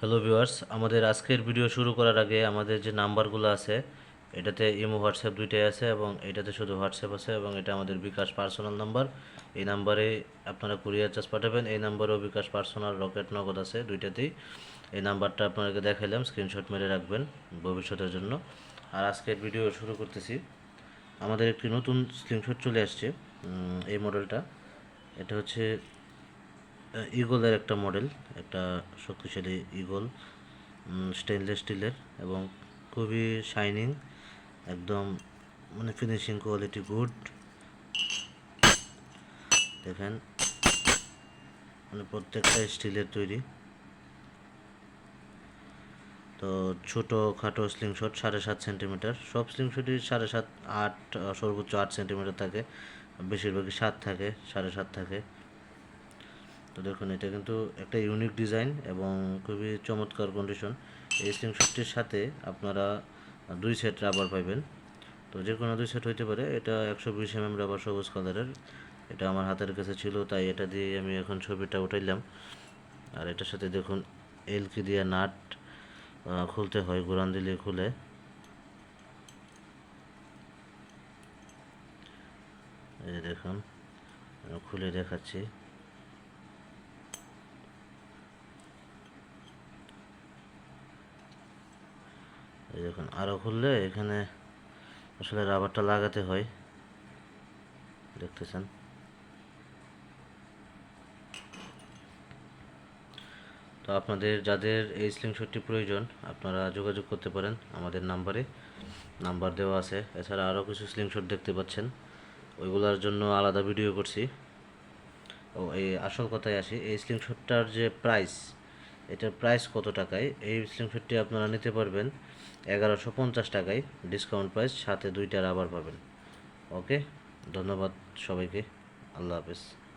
Hello viewers, আমাদের আজকের video শুরু করার আগে আমাদের যে নাম্বারগুলো আছে, এটাতে ইমো, হোয়াটসঅ্যাপ দুইটাই আছে এবং এটাতে শুধু হোয়াটসঅ্যাপ আছে এবং এটা আমাদের বিকাশ পার্সোনাল নাম্বার। এই নাম্বারে আপনারা কুরিয়ার চার্জ পাঠাবেন। এই নাম্বারেও বিকাশ পার্সোনাল রকেট নগদ আছে দুইটাতেই। এই নাম্বারটা আপনাদেরকে দেখাইলাম, স্ক্রিনশট মেরে রাখবেন ভবিষ্যতের জন্য। আর আজকের ভিডিও শুরু করতেছি। আমাদের একটি নতুন স্ক্রিনশট চলে আসছে এই মডেলটা। এটা হচ্ছে ইগলের একটা মডেল একটা শক্তিশালী ইগল স্টেনলেস স্টিলের এবং খুবই শাইনিং একদম মানে ফিনিশিং কোয়ালিটি গুড দেখেন মানে প্রত্যেকটা স্টিলের তৈরি। তো ছোট খাটো স্লিংশট সাড়ে সাত সেন্টিমিটার সব স্লিংশটই সাড়ে সাত আট সর্বোচ্চ আট সেন্টিমিটার থাকে, বেশিরভাগই সাত থাকে, সাড়ে সাত থাকে। তো দেখুন, এটা কিন্তু একটা ইউনিক ডিজাইন এবং খুবই চমৎকার কন্ডিশন এই স্লিংশটটির সাথে আপনারা দুই সেট রাবার পাবেন তো যে কোনো দুই সেট হইতে পারে, এটা একশো বিশ এম এম রাবার সবুজ কালারের এটা আমার হাতের কাছে ছিল, তাই এটা দিয়ে আমি এখন ছবিটা উঠাইলাম। আর এটার সাথে দেখুন এলকি দিয়ে নাট খুলতে হয় গোরান দিলে খুলে। এই দেখুন খুলে দেখাচ্ছি। এই দেখুন আরও খুললে এখানে আসলে রাবারটা লাগাতে হয়। দেখতেছেন। তো আপনাদের যাদের এই স্লিংশটটি প্রয়োজন, আপনারা যোগাযোগ করতে পারেন আমাদের নাম্বারে। নাম্বার দেওয়া আছে। এছাড়া আরও কিছু স্লিংশট দেখতে পাচ্ছেন। ওইগুলোর জন্য আলাদা ভিডিও করছি। ও, এই আসল কথায় আসি, এই স্লিংশটটার যে প্রাইস এটার প্রাইস কত টাকায়? এই স্লিংশটটি আপনারা নিতে পারবেন এগারোশো পঞ্চাশ টাকায়। ডিসকাউন্ট প্রাইস সাথে দুইটা রাবার পাবেন। ওকে ধন্যবাদ সবাইকে। আল্লাহ হাফেজ।